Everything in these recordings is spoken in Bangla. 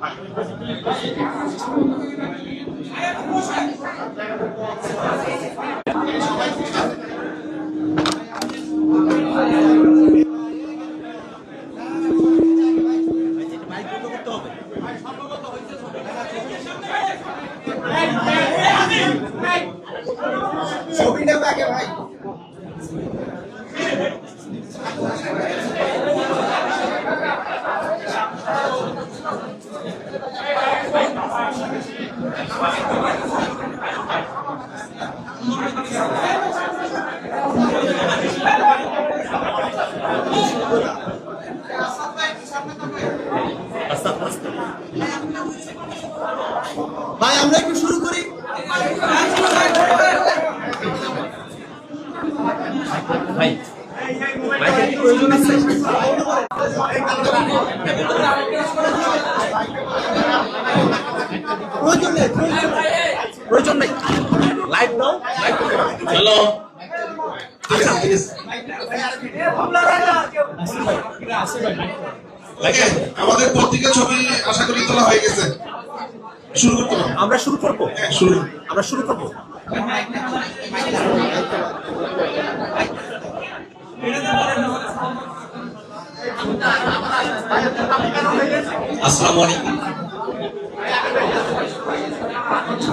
哎，过，过去。ব্যাকে ভাই ভাই আমরা একটু শুরু করি ভাই মাইকের কি প্রয়োজন আছে প্রয়োজন নেই প্রয়োজন নেই। প্রয়োজন নেই লাইভ দাও লাইভ হ্যালো আচ্ছা ওকে, আমাদের পত্রিকা ছবি আশা করি তোলা হয়ে গেছে। শুরু করতে আমরা শুরু করব? হ্যাঁ, শুরু। আমরা শুরু করব? আসসালামু আলাইকুম।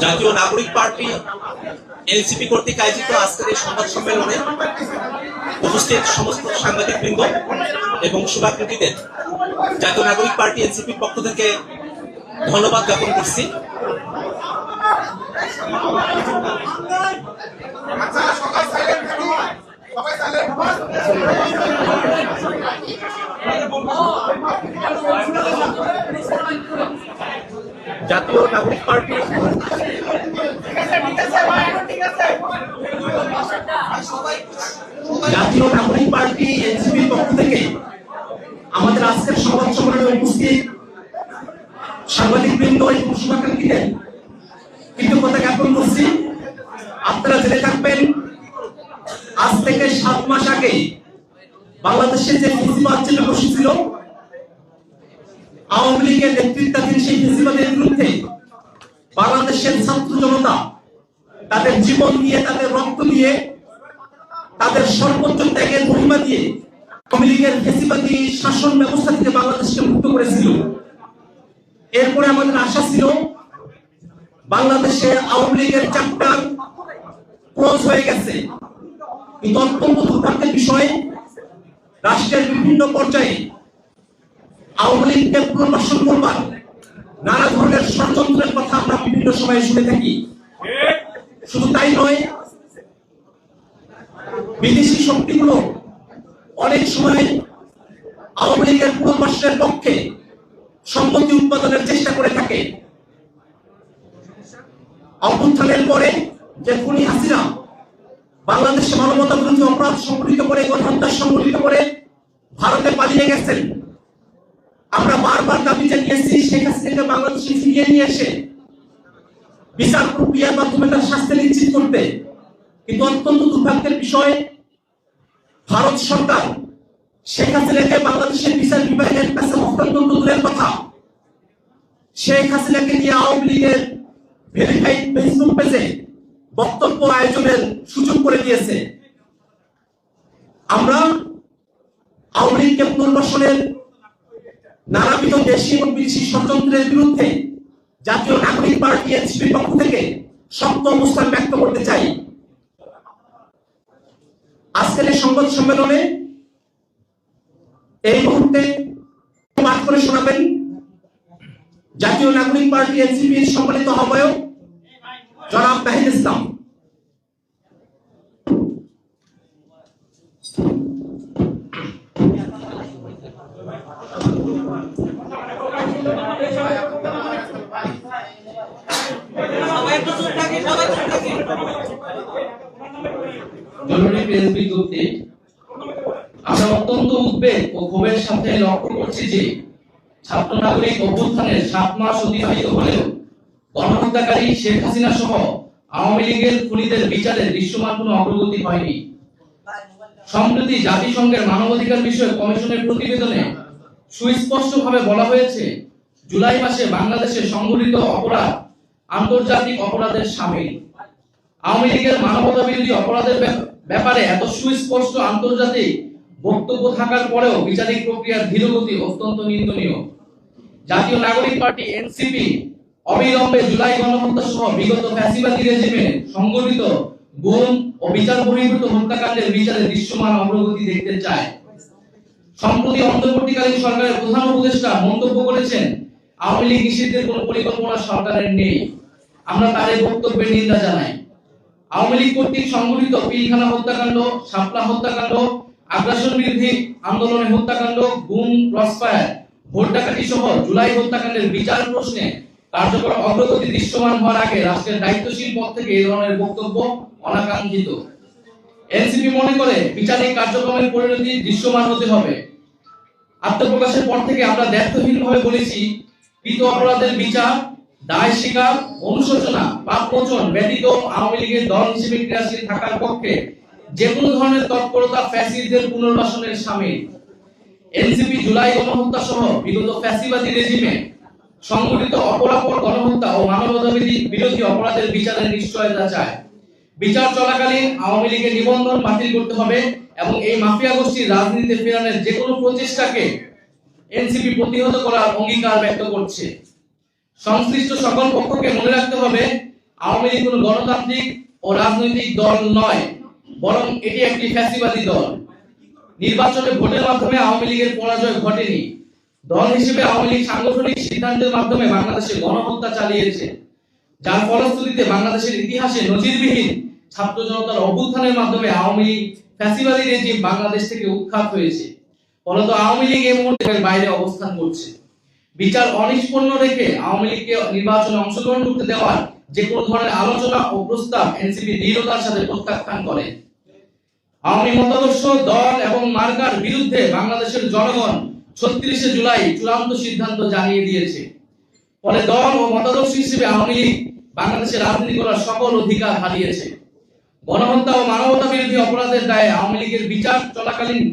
জাতীয় নাগরিক পার্টি এনসিপি কর্তৃক আয়োজিত আজকের এই সংবাদ সম্মেলনে উপস্থিত সমস্ত সাংবাদিক বৃন্দ এবং শুভাকৃতিদের, জাতীয় নাগরিক পার্টি এনসিপির পক্ষ থেকে ধন্যবাদ জ্ঞাপন করছি জাতীয় নাগরিক পার্টি জাতীয় নাগরিক পার্টি এনসিপির পক্ষ থেকে আমাদের আজকের সংবাদ সম্মেলনে উপস্থিত সাংবাদিক বৃন্দ এবং শুভাকাঙ্ক্ষীদের কৃতজ্ঞতা জ্ঞাপন করছি আপনারা জেনে থাকবেন। আজ থেকে সাত মাস আগে বাংলাদেশের যে ফেসিবাদ যেটা বসেছিল আওয়ামী লীগের নেতৃত্বাধীন সেই ফেসিবাদের বিরুদ্ধে বাংলাদেশের ছাত্র জনতা তাদের জীবন দিয়ে তাদের রক্ত দিয়ে, তাদের সর্বোচ্চ ত্যাগের মহিমা দিয়ে আওয়ামী লীগের ফেসিবাদী শাসন ব্যবস্থা থেকে বাংলাদেশকে মুক্ত করেছিল। এরপরে আমাদের আশা ছিল, বাংলাদেশে আওয়ামী লীগের চ্যাপ্টার ক্লোজ হয়ে গেছে। কিন্তু অত্যন্ত দুর্ভাগ্যের বিষয় রাষ্ট্রের বিভিন্ন পর্যায়ে আওয়ামী লীগকে পুনর্বাসন করবার নানা ধরনের ষড়যন্ত্রের কথা আমরা বিভিন্ন সময়ে শুনে থাকি। শুধু তাই নয়, বিদেশি শক্তিগুলো অনেক সময় আওয়ামী লীগের পুনর্বাসনের পক্ষে সম্পত্তি উৎপাদনের চেষ্টা করে থাকে। অভ্যুত্থানের পরে যে খুনি হাসিনা বাংলাদেশে মানবতা বিরোধী অপরাধ সংগঠিত করে, গণহত্যা সংগঠিত করে ভারতে পালিয়ে গেছেন। আমরা বারবার দাবি জানিয়েছি, শেখ হাসিনাকে বাংলাদেশে ফিরিয়ে নিয়ে এসে বিচার প্রক্রিয়ার মাধ্যমে তার শাস্তি নিশ্চিত করতে। কিন্তু অত্যন্ত দুর্ভাগ্যের বিষয়, ভারত সরকার শেখ হাসিনাকে বাংলাদেশের বিচার বিভাগের কাছে হস্তান্তর দূরের কথা। শেখ হাসিনাকে নিয়ে আওয়ামী লীগের ভেরিফাইড ফেসবুক পেজে বক্তব্য আয়োজনের সুযোগ করে দিয়েছে। আমরা আওয়ামী লীগকে পুনর্বাসনের নানাবিধ দেশি এবং বিদেশি ষড়যন্ত্রের বিরুদ্ধে জাতীয় নাগরিক পার্টি এনসিপির পক্ষ থেকে শক্ত অবস্থান ব্যক্ত করতে চাই। আজকের এই সংবাদ সম্মেলনে এই মুহূর্তে পাঠ করে শোনাবেন জাতীয় নাগরিক পার্টি এনসিপির সম্মানিত আহ্বায়ক জনাব নাহিদ ইসলাম। জরুরি আমরা অত্যন্ত উদ্বেগ ও ক্ষোভের সাথে লক্ষ্য করছি যে ছাত্র নাগরিক অভ্যুত্থানের সাত মাস অতিবাহিত হলেও গণহত্যাকারী শেখ হাসিনা সহ আওয়ামী লীগের খুনিদের বিচারের দৃশ্যমান কোনো অগ্রগতি হয়নি। সম্প্রতি জাতিসংঘের মানবাধিকার বিষয়ক কমিশনের প্রতিবেদনে সুস্পষ্টভাবে বলা হয়েছে, জুলাই মাসে বাংলাদেশে সংঘটিত অপরাধ আন্তর্জাতিক অপরাধের সামিল। আওয়ামী লীগের মানবতা বিরোধী অপরাধের ব্যাপারে এত সুস্পষ্ট আন্তর্জাতিক বক্তব্য থাকার পরেও বিচারিক প্রক্রিয়ার ধীরগতি অত্যন্ত নিন্দনীয়। জাতীয় নাগরিক পার্টি এনসিপি অবিলম্বে জুলাই গণহত্যা সহ বিগত ফ্যাসিবাদী রেজিমে সংগঠিত গুম ও বিচার বহির্ভূত হত্যাকাণ্ডের বিচারে দৃশ্যমান অগ্রগতি দেখতে চায়। সম্প্রতি অন্তর্বর্তীকালীন সরকারের প্রধান উপদেষ্টা মন্তব্য করেছেন, আওয়ামী লীগ নিষিদ্ধের কোনো পরিকল্পনা সরকারের নেই। আমরা এই বক্তব্যের নিন্দা জানাই। আওয়ামী লীগ কর্তৃক সংগঠিত পিলখানা হত্যাকাণ্ড, শাপলা হত্যাকাণ্ড, আগ্রাসন বিরোধী আন্দোলনের হত্যাকাণ্ড, গুম, ক্রসফায়ার ভোট ডাকাতি সহ জুলাই হত্যাকাণ্ডের বিচার প্রশ্নে কার্যকর অগ্রগতি দৃশ্যমান হওয়ার আগে রাষ্ট্রের দায়িত্বশীল পদ থেকে এই ধরনের বক্তব্য অনাকাঙ্ক্ষিত। এনসিপি মনে করে বিচারিক কার্যক্রমের পরিণতি দৃশ্যমান হতে হবে। আত্মপ্রকাশের পর থেকে আমরা দায়িত্বহীনভাবে বলেছি, কৃত অপরাধের বিচার, দায় স্বীকার, অনুশোচনা পাপ মোচন ব্যতীত আওয়ামী লীগের দল হিসেবে ক্রিয়াশীল থাকার পক্ষে যে কোনো ধরনের তৎপরতা ফ্যাসিস্টদের পুনর্বাসনের সামিল। এনসিপি জুলাই গণহত্যা সহ বিগত ফ্যাসিবাদী রেজিমে সংগঠিত অপরাপর গণহত্যা ও মানবতা বিরোধী- বিরোধী অপরাধের বিচারের নিশ্চয়তা চায়। বিচার চলাকালীন আওয়ামী লীগের নিবন্ধন বাতিল করতে হবে এবং এই মাফিয়া গোষ্ঠীর রাজনীতিতে ফেরানোর যে কোনো প্রচেষ্টাকে এনসিপি প্রতিহত করার অঙ্গীকার ব্যক্ত করছে। সংশ্লিষ্ট সকল পক্ষকে মনে রাখতে হবে, আওয়ামী লীগ কোনো গণতান্ত্রিক ও রাজনৈতিক দল নয়, বরং এটি একটি ফ্যাসিবাদী দল। নির্বাচনে ভোটের মাধ্যমে আওয়ামী লীগের পরাজয় ঘটেনি। দল হিসেবে আওয়ামী লীগ সাংগঠনিক সিদ্ধান্তের মাধ্যমে বাংলাদেশে গণহত্যা চালিয়েছে। যার ফলশ্রুতিতে বাংলাদেশের ইতিহাসে নজিরবিহীন ছাত্র জনতার অভ্যুত্থানের মাধ্যমে আওয়ামী লীগ ফ্যাসিবাদী রেজিম বাংলাদেশ থেকে উৎখাত হয়েছে। ফলত আওয়ামী লীগ এই মুহূর্তে বাইরে অবস্থান করছে। বিচার অনিষ্পন্ন রেখে আওয়ামী লীগকে নির্বাচনে অংশগ্রহণ করতে দেওয়ার যে কোনো ধরনের আলোচনা ও প্রস্তাব এনসিপি দৃঢ়তার সাথে প্রত্যাখ্যান করে। আওয়ামী মতাদর্শ, দল এবং মার্কার বিরুদ্ধে বাংলাদেশের জনগণ ছত্রিশে জুলাই চূড়ান্ত সিদ্ধান্ত জানিয়ে দিয়েছে। ফলে দল ও মতাদর্শ হিসেবে আওয়ামী লীগ বাংলাদেশে রাজনীতি করার সকল অধিকার হারিয়েছে। গণহত্যা ও মানবতা বিরোধী অপরাধের দায়ে আওয়ামী লীগের বিচার চলাকালীন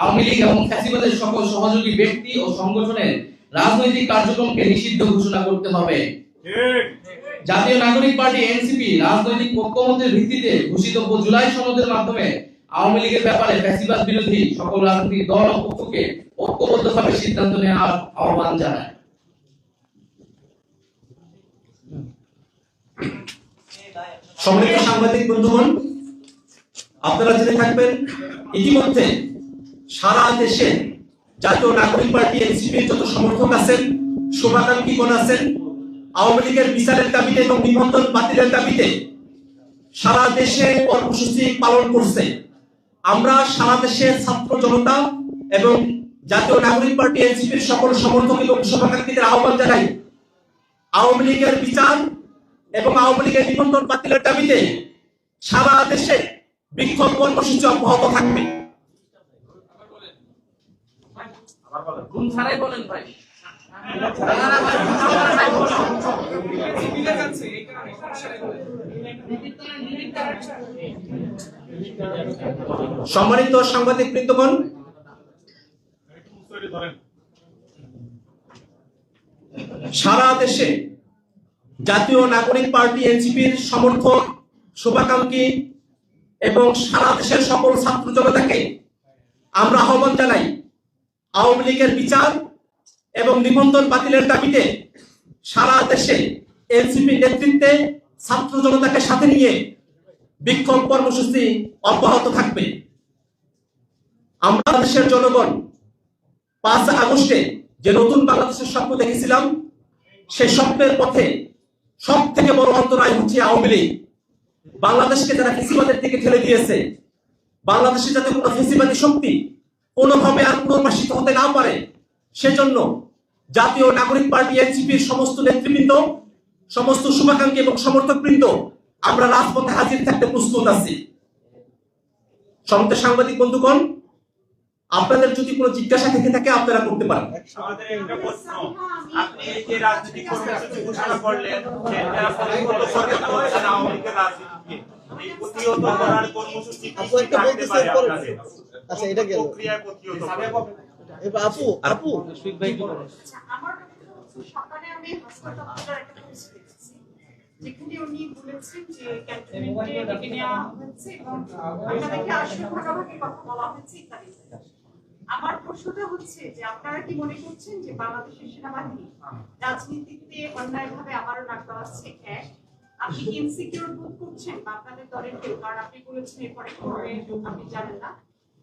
আওয়ামী লীগ এবং ফ্যাসিবাদের সকল সহযোগী ব্যক্তি ও সংগঠনের রাজনৈতিক কার্যক্রমকে নিষিদ্ধ ঘোষণা করতে হবে। জাতীয় নাগরিক পার্টি এনসিপি রাজনৈতিক ঐক্যমতের ভিত্তিতে ঘোষিত জুলাই সনদের মাধ্যমে আওয়ামী লীগের ব্যাপারে ফ্যাসিবাদ বিরোধী সকল রাজনৈতিক দল পক্ষকে ঐক্যবদ্ধভাবে সিদ্ধান্ত নেওয়ার আহ্বান জানায়। সাংবাদিক বন্ধুগণ, আপনারা জেনে থাকবেন, ইতিমধ্যে সারা দেশে জাতীয় নাগরিক পার্টি এনসিপির যত সমর্থক আছেন শুভাকাঙ্ক্ষীগণ আছেন, আওয়ামী লীগের বিচারের দাবিতে এবং নিবন্ধন বাতিলের দাবিতে সারা দেশে কর্মসূচি পালন করছে। আমরা সারা দেশের ছাত্র জনতা এবং জাতীয় নাগরিক পার্টি, এনসিপির সকল সমর্থক এবং শুভাকাঙ্ক্ষীদের আহ্বান জানাই। আওয়ামী লীগের বিচার এবং আওয়ামী লীগের নিবন্ধন বাতিলের দাবিতে সারা দেশে বিক্ষোভ কর্মসূচি অব্যাহত থাকবে। বলেন ভাই। সম্মানিত সাংবাদিক বৃন্দগণ, সারা দেশে জাতীয় নাগরিক পার্টি এনসিপির সমর্থক শুভাকাঙ্ক্ষী এবং সারা দেশের সকল ছাত্র জনতাকে আমরা আহ্বান জানাই। আওয়ামী লীগের বিচার এবং নিবন্ধন বাতিলের দাবিতে সারা দেশে এনসিপি নেতৃত্বে ছাত্র জনতাকে সাথে নিয়ে বিক্ষোভ কর্মসূচি অব্যাহত থাকবে। আমরা দেশের জনগণ পাঁচ আগস্টে যে নতুন বাংলাদেশের স্বপ্ন দেখেছিলাম, সেই স্বপ্নের পথে সব থেকে বড় অন্তরায় হচ্ছে আওয়ামী লীগ। বাংলাদেশকে যারা ফেসিবাদের দিকে ঠেলে দিয়েছে, বাংলাদেশে যাতে কোনো ফেসিবাদী শক্তি কোনোভাবে আর পুনর্বাসিত হতে না পারে, সেজন্য জাতীয় নাগরিক পার্টি এনসিপির সমস্ত নেতৃবৃন্দ সমস্ত শুভাকাঙ্ক্ষী এবং সমর্থকবৃন্দ আমরা রাজপথে হাজির থাকতে প্রস্তুত আছি। সমস্ত সাংবাদিক বন্ধুগণ আপনাদের যদি কোনো জিজ্ঞাসা থেকে থাকে আপনারা করতে পারেন। আমাদের একটা প্রশ্ন আপনি এই যে রাজনৈতিক কর্মসূচি ঘোষণা করলেন সেটা প্রতিহত করতে বলছেন আওয়ামী রাজনীতিকে? এই প্রতিহত করার কর্মসূচি কি আপু কি একটা থাকতে পারে আপনাদের? আচ্ছা এটা প্রক্রিয়ায় প্রতিহত? এবার আপু আপু। আজকে সকালে আমি হাসপাতালের একটা যেখানে উনি বলেছেন যে ক্যান্টনমেন্টে ডেকে নেওয়া হয়েছে এবং আপনাদেরকে আসলে ভাগাভাগি কথা বলা হয়েছে ইত্যাদি। আমার প্রশ্নটা হচ্ছে যে আপনারা কি মনে করছেন যে বাংলাদেশের সেনাবাহিনী রাজনীতিতে অন্যায়ভাবে আমারও নাক দেওয়াচ্ছে এক আপনি কি ইনসিকিউর বোধ করছেন? বা আপনাদের দলের কেউ? কারণ আপনি বলেছেন এরপরে আপনি জানেন না।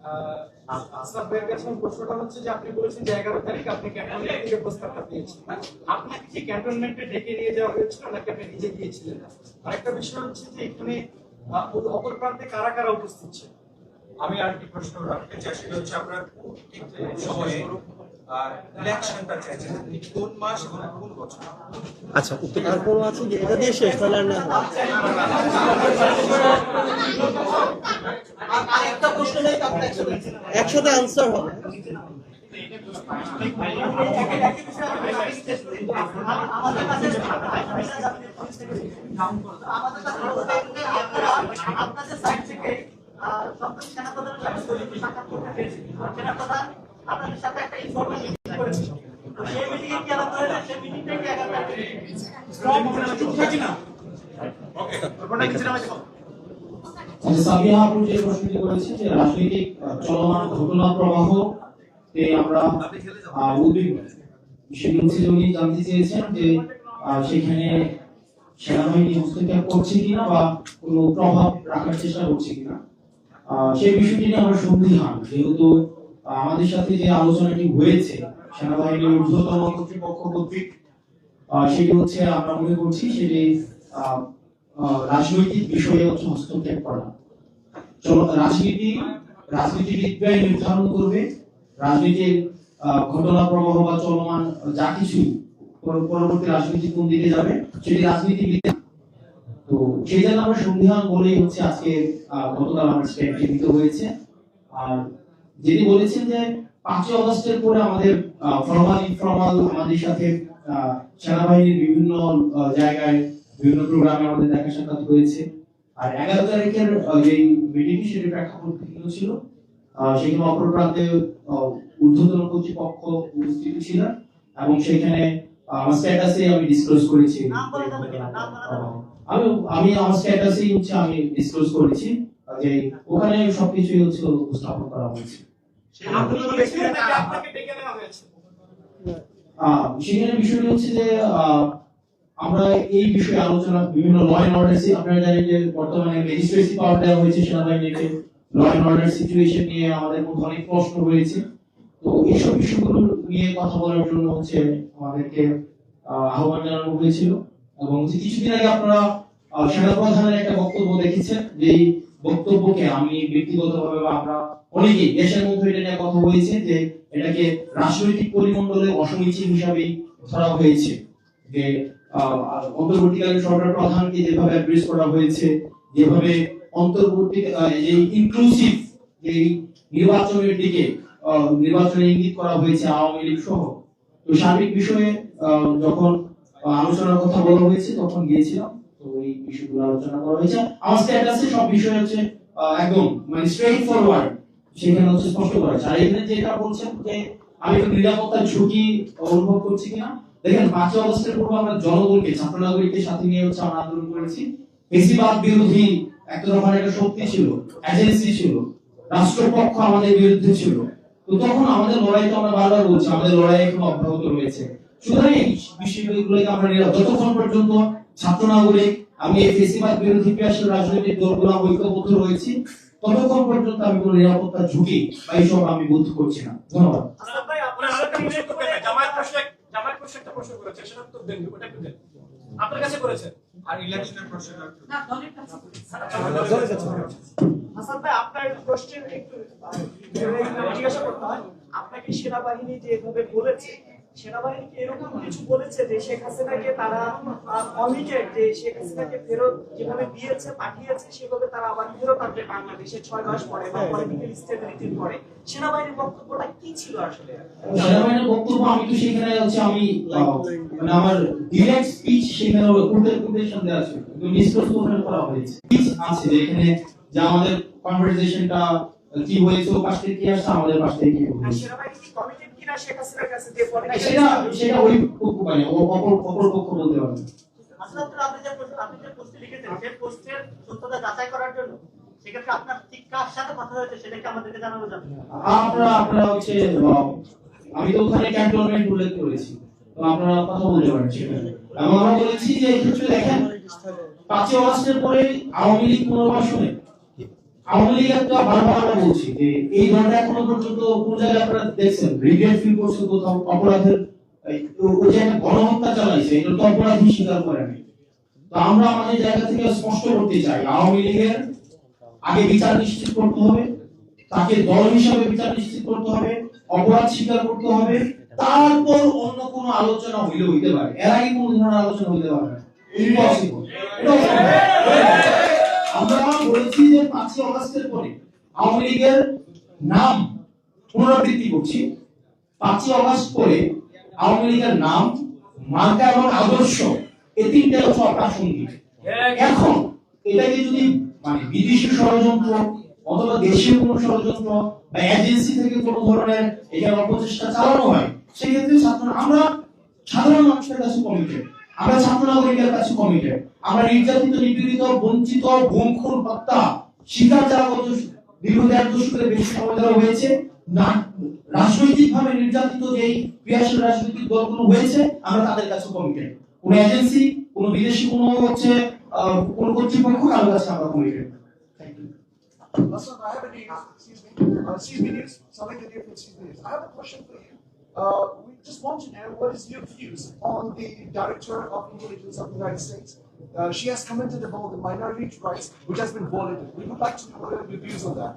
আহ, আশরাফ ভাইয়ের কাছে প্রশ্নটা হচ্ছে যে আপনি বলেছেন যে এগারো তারিখ আপনি ক্যান্টনমেন্ট থেকে প্রস্তাবটা পেয়েছেন আপনাকে কি ক্যান্টনমেন্টে ডেকে নিয়ে যাওয়া হয়েছিল নাকি আপনি নিজে গিয়েছিলেন? আরেকটা বিষয় হচ্ছে যে এখানে অপর প্রান্তে কারা কারা উপস্থিত ছিল? আমি আরেকটি প্রশ্ন রাখতে চাই সেটা হচ্ছে আপনার ঠিক সময়ে ইলেকশনটা চাইছেন কোন মাস এবং কোন বছর? আচ্ছা তারপরও আছে যে এটা দিয়ে শেষ তাহলে আর না। একটা প্রশ্ন নেই একসাথে আনসার হবে আপনাদের সাইড থেকে সপ্তম সেনাপ্রধানের সাথে। সেনাপ্রধান আপনাদের সাথে একটা ইনফরমেল মিটিং করেছিল। তো সেই মিটিংয়ে কি আলাপ হয়েছে? সেই মিটিংটা কি এগারো তারিখে? আচ্ছা, সাবিহা আপু যে প্রশ্নটি করেছে যে রাজনৈতিক চলমান ঘটনা প্রবাহ আমরা আহ, উদ্বিগ্ন সেটি হচ্ছে উনি জানতে চেয়েছেন যে আহ, সেখানে সেনাবাহিনী হস্তক্ষেপ করছে কিনা বা কোনো প্রভাব রাখার চেষ্টা করছে কিনা আহ, সেই বিষয়টি নিয়ে আমরা সন্দিহান যেহেতু আমাদের সাথে যে আলোচনাটি হয়েছে, সেনাবাহিনীর ঊর্ধ্বতন কর্তৃপক্ষ কর্তৃক সেটি হচ্ছে আমরা মনে করছি সেটি রাজনৈতিক বিষয়ে হচ্ছে হস্তক্ষেপ করা। রাজনীতি রাজনীতিবিদরাই নির্ধারণ করবে, রাজনীতির ঘটনা প্রবাহ বা চলমান যা কিছু পরবর্তী রাজনীতি কোন দিকে যাবে, সেটি রাজনীতিবিদ তো সেই জন্য আমরা সন্ধিহান বলেই হচ্ছে আজকে গতকাল আমার দিতে হয়েছে। আর যিনি বলেছেন যে পাঁচই অগস্টের পরে আমাদের ফর্মাল ইনফর্মাল আমাদের সাথে সেনাবাহিনীর বিভিন্ন জায়গায় বিভিন্ন প্রোগ্রামে আমাদের দেখা সাক্ষাৎ হয়েছে। আর এগারো তারিখের যে মিটিং সেটি প্রেক্ষাপট ভিন্ন ছিল সেখানে অপর প্রান্তে ঊর্ধ্বতন কর্তৃপক্ষ উপস্থিত ছিলেন এবং সেখানে আমার স্ট্যাটাসে আমি ডিসক্লোজ করেছি। আমি আমি আমার স্ট্যাটাসেই হচ্ছে আমি ডিসক্লোজ করেছি। যে ওখানে সবকিছুই হচ্ছে উপস্থাপন করা হয়েছে। সেখানে বিষয়টি হচ্ছে যে আমরা এই বিষয়ে আলোচনা বিভিন্ন ল এন্ড অর্ডার আপনারা জানেন যে বর্তমানে পাওয়ার দেওয়া হয়েছে সেনাবাহিনীকে ল এন্ড অর্ডার সিচুয়েশন নিয়ে আমাদের মধ্যে অনেক প্রশ্ন রয়েছে। তো এইসব বিষয়গুলো নিয়ে কথা বলার জন্য হচ্ছে আমাদেরকে আহ, আহ্বান জানানো হয়েছিল। এবং কিছুদিন আগে আপনারা সেনাপ্রধানের একটা বক্তব্য দেখেছেন যে বক্তব্যকে আমি ব্যক্তিগতভাবে বা আমরা অনেকেই দেশের মধ্যে এটা নিয়ে কথা হয়েছে যে এটাকে রাজনৈতিক পরিমণ্ডলে অসমীচীন হিসাবে ধরা হয়েছে। যে অন্তর্বর্তীকালীন সরকার প্রধানকে যেভাবে অ্যাড্রেস করা হয়েছে, যেভাবে অন্তর্বর্তী যে ইনক্লুসিভ যে নির্বাচনের দিকে নির্বাচনে ইঙ্গিত করা হয়েছে আওয়ামী লীগ সহ। তো সার্বিক বিষয়ে যখন আলোচনার কথা বলা হয়েছে, তখন গিয়েছিলাম। এই বিষয়গুলো আলোচনা করা হয়েছে। আমার স্ট্যাটাসে সব বিষয় হচ্ছে একদম মানে স্ট্রেট ফরওয়ার্ড সেখানে হচ্ছে স্পষ্ট করা আছে আর এখানে যেটা বলছেন যে আমি একটু নিরাপত্তার ঝুঁকি অনুভব করছি কিনা, দেখেন পাঁচই অগস্টের পূর্বে আমরা জনগণকে ছাত্র নাগরিকদের সাথে নিয়ে হচ্ছে আমরা আন্দোলন করেছি। বেশিরভাগ বিরোধী একটা রকম একটা শক্তি ছিল এজেন্সি ছিল, রাষ্ট্রপক্ষ আমাদের বিরুদ্ধে ছিল। তো তখন আমাদের লড়াই তো আমরা বারবার বলছি, আমাদের লড়াই এখন অব্যাহত রয়েছে। সুতরাং এই বিষয়গুলোকে আমরা যতক্ষণ পর্যন্ত ছাত্র নাগরিক আমি এই ফেসিবাদ বিরোধী ক্রিয়াশীল রাজনৈতিক দলগুলো ঐক্যবদ্ধ রয়েছি। ততক্ষণ পর্যন্ত আমি কোনো নিরাপত্তার ঝুঁকি বা এইসব আমি বোধ করছি না। ধন্যবাদ। আপনার কাছে করেছে? আর ইলেকশনের প্রশ্নটা না দলের কাছে হাসান ভাই আপনার প্রশ্নের একটু জিজ্ঞাসা করতে হয়। আপনাকে সেনাবাহিনী যে এভাবে বলেছে সেনাবাহিনী এরকম কিছু বলেছে যে শেখ হাসিনাকে তারা কমিটেড যে শেখ হাসিনাকে ফেরত যেভাবে দিয়েছে, পাঠিয়েছে, সেভাবে তারা আবার ফেরত আনবে বাংলাদেশে ছয় মাস পরে বা পলিটিক্যাল পরে। সেনাবাহিনীর বক্তব্যটা কি ছিল আসলে? সেনাবাহিনীর বক্তব্য আমি আমি মানে আমার আমাদের কি হয়েছে? ও পাশ থেকে কি আসছে? আমাদের পাশ থেকে কি হয়েছে? যে সেটা সেটা ওই পক্ষ মানে ও অপর অপর পক্ষ বলতে পারবে আপনি যে পোস্ট- আপনি যে পোস্টে লিখেছেন সেই পোস্টের সত্যতা যাচাই করার জন্য সেক্ষেত্রে আপনার ঠিক কার সাথে কথা হয়েছে সেটা কি আমাদেরকে জানানো যাবে? আপনারা আপনারা হচ্ছে আমি তো ওখানে ক্যান্টনমেন্ট উল্লেখ করেছি। তো আপনারা কথা বলতে পারেন সেখানে। এবং আমরা বলেছি যে এক্ষেত্রে দেখেন পাঁচই অগস্টের পরে আওয়ামী লীগ পুনর্বাসনে আওয়ামী লীগ একটা বারবার বলছি যে এই ধরনের এখনও পর্যন্ত কোন জায়গায় আপনারা দেখছেন? রিগ্রেট ফিল করছেন কোথাও অপরাধের ওই যে একটা গণহত্যা চালাইছে এটা তো অপরাধী স্বীকার করেনি তো আমরা আমাদের জায়গা থেকে স্পষ্ট করতে চাই আওয়ামী লীগের আগে বিচার নিশ্চিত করতে হবে তাকে দল হিসাবে বিচার নিশ্চিত করতে হবে অপরাধ স্বীকার করতে হবে তারপর অন্য কোনো আলোচনা হইলে হইতে পারে। এর আগে কোনো ধরনের আলোচনা হইতে পারে না। ইম্পসিবল আমরা বলেছি যে পাঁচই অগস্টের পরে আওয়ামী লীগের নাম পুনরাবৃত্তি করছি। পাঁচই অগস্ট পরে আওয়ামী লীগের নাম, মার্কা এবং আদর্শ এই তিনটা হচ্ছে অপ্রাসঙ্গিক এখন এটাকে যদি মানে বিদেশি ষড়যন্ত্র অথবা দেশীয় কোনো ষড়যন্ত্র বা এজেন্সি থেকে কোনো ধরনের এখানে অপচেষ্টা চালানো হয়, সেক্ষেত্রে আমরা সাধারণ মানুষের কাছে কমিটেড। আমরা ছাত্র নাগরিকের কাছে কমিটেড আমরা নির্যাতিত নিপীড়িত বঞ্চিত গুম হত্যা শিকার যারা গত দীর্ঘ দেড় দশকের বেশি সময় ধরে হয়েছে না রাজনৈতিক ভাবে নির্যাতিত যেই ক্রিয়াশীল রাজনৈতিক দলগুলো হয়েছে আমরা তাদের কাছে কমিটেড কোন এজেন্সি কোন বিদেশি কোন হচ্ছে কোন কর্তৃপক্ষ কারোর কাছে আমরা committed Hassan, I have a news. Excuse me. Uh, me, news. Something to do with me. News. I have a question for you. Uh, we just want to know what is your views on the Director of Intelligence of the United States. Uh, she has commented about the minority rights, which has been violated. We would like to know what are your views on that.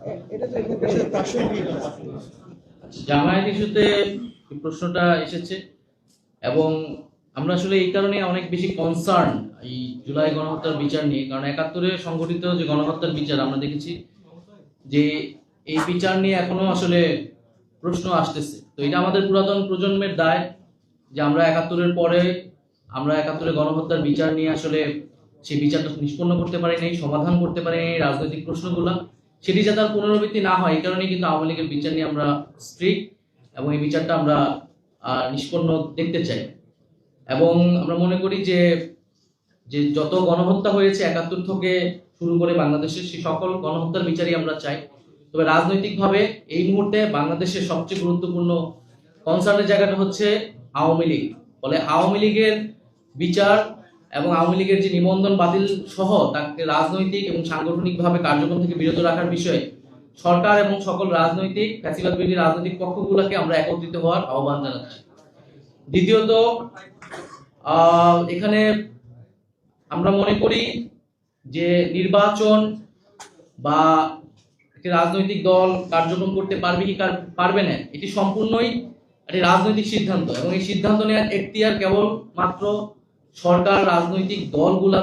Jamaat ইস্যুতে প্রশ্নটা এসেছে এবং আমরা আসলে এই কারণে অনেক বেশি কনসার্ন এই জুলাই গণহত্যার বিচার নিয়ে কারণ একাত্তরে সংগঠিত যে গণহত্যার বিচার আমরা দেখেছি যে এই বিচার নিয়ে এখনও আসলে প্রশ্ন আসতেছে তো এটা আমাদের পুরাতন প্রজন্মের দায় যে আমরা একাত্তরের পরে আমরা একাত্তরে গণহত্যার বিচার নিয়ে আসলে সেই বিচারটা নিষ্পন্ন করতে পারি নাই সমাধান করতে পারি নাই রাজনৈতিক প্রশ্নগুলো। সেটি যাতে আর পুনরাবৃত্তি না হয়, এই কারণে কিন্তু আওয়ামী লীগের বিচার নিয়ে আমরা স্ট্রিক্ট এবং এই বিচারটা আমরা নিষ্পন্ন দেখতে চাই। এবং আমরা মনে করি যে যে যত গণহত্যা হয়েছে একাত্তর থেকে শুরু করে বাংলাদেশের সেই সকল গণহত্যার বিচারই আমরা চাই। তবে রাজনৈতিকভাবে এই মুহূর্তে বাংলাদেশের সবচেয়ে গুরুত্বপূর্ণ কনসার্নের জায়গাটা হচ্ছে আওয়ামী লীগ। ফলে আওয়ামী লীগের বিচার এবং আওয়ামী লীগের যে নিবন্ধন বাতিল সহ তাকে রাজনৈতিক এবং সাংগঠনিকভাবে কার্যক্রম থেকে বিরত রাখার বিষয়ে সরকার এবং সকল রাজনৈতিক ফ্যাসিবাদ বিরোধী রাজনৈতিক পক্ষগুলোকে আমরা একত্রিত হওয়ার আহ্বান জানাচ্ছি। দ্বিতীয়ত এখানে আমরা মনে করি যে নির্বাচন বা একটি রাজনৈতিক দল কার্যক্রম করতে পারবে কি পারবে না, এটি সম্পূর্ণই একটি রাজনৈতিক সিদ্ধান্ত এবং এই সিদ্ধান্ত নেওয়ার এখতিয়ার কেবল মাত্র সরকার, রাজনৈতিক দলগুলা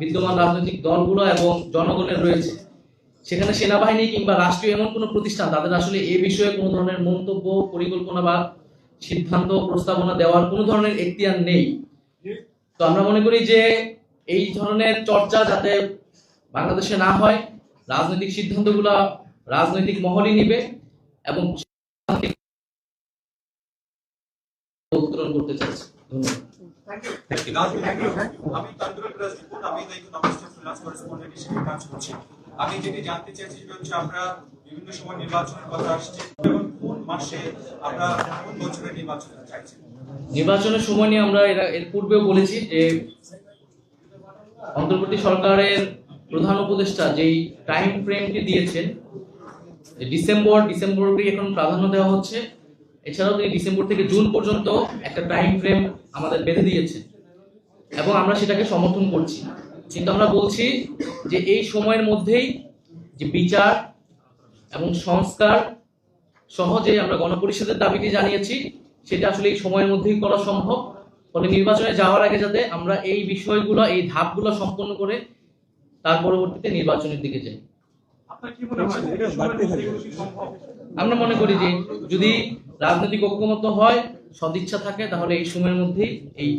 বিদ্যমান রাজনৈতিক দলগুলো এবং জনগণের রয়েছে। সেখানে সেনাবাহিনী কিংবা রাষ্ট্রীয় এমন কোনো প্রতিষ্ঠান তাদের আসলে এ বিষয়ে কোনো ধরনের মন্তব্য, পরিকল্পনা বা সিদ্ধান্ত, প্রস্তাবনা দেওয়ার কোনো ধরনের এখতিয়ার নেই। তো আমরা মনে করি যে এই ধরনের চর্চা যাতে বাংলাদেশে না হয়, রাজনৈতিক সিদ্ধান্তগুলো রাজনৈতিক মহলই নিবে এবং উত্তরণ করতে চাইছি। ধন্যবাদ। আমি যেটি জানতে চাইছি সেটা হচ্ছে আমরা বিভিন্ন সময় নির্বাচনের কথা আসছে কোন মাসে আমরা কোন বছরের নির্বাচন চাইছি। নির্বাচনের সময় নিয়ে আমরা এর পূর্বেও বলেছি যে অন্তর্বর্তী সরকারের প্রধান উপদেষ্টা যেই টাইম ফ্রেমটি দিয়েছেন ডিসেম্বর, ডিসেম্বরকে এখন প্রাধান্য দেওয়া হচ্ছে। এছাড়াও তিনি ডিসেম্বর থেকে জুন পর্যন্ত একটা টাইম ফ্রেম আমাদের বেঁধে দিয়েছেন এবং আমরা সেটাকে সমর্থন করছি। কিন্তু আমরা বলছি যে এই সময়ের মধ্যেই যে বিচার এবং সংস্কার সহজে আমরা গণপরিষদের দাবিটি জানিয়েছি, সেটা আসলে এই সময়ের মধ্যেই করা সম্ভব। ফলে নির্বাচনে যাওয়ার আগে যাতে আমরা এই বিষয়গুলো, এই ধাপগুলো সম্পন্ন করে তার পরবর্তীতে নির্বাচনের দিকে যাই। আমরা মনে করি যে যদি রাজনৈতিক ঐক্যমত হয় সদিচ্ছা থাকে তাহলে এই সময়ের মধ্যেই এই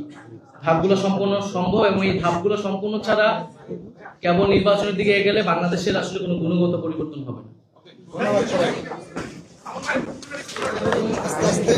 ধাপগুলো সম্পূর্ণ সম্ভব এবং এই ধাপগুলো সম্পূর্ণ ছাড়া কেবল নির্বাচনের দিকে এগেলে বাংলাদেশের আসলে কোনো গুণগত পরিবর্তন হবে না। আস্তে আস্তে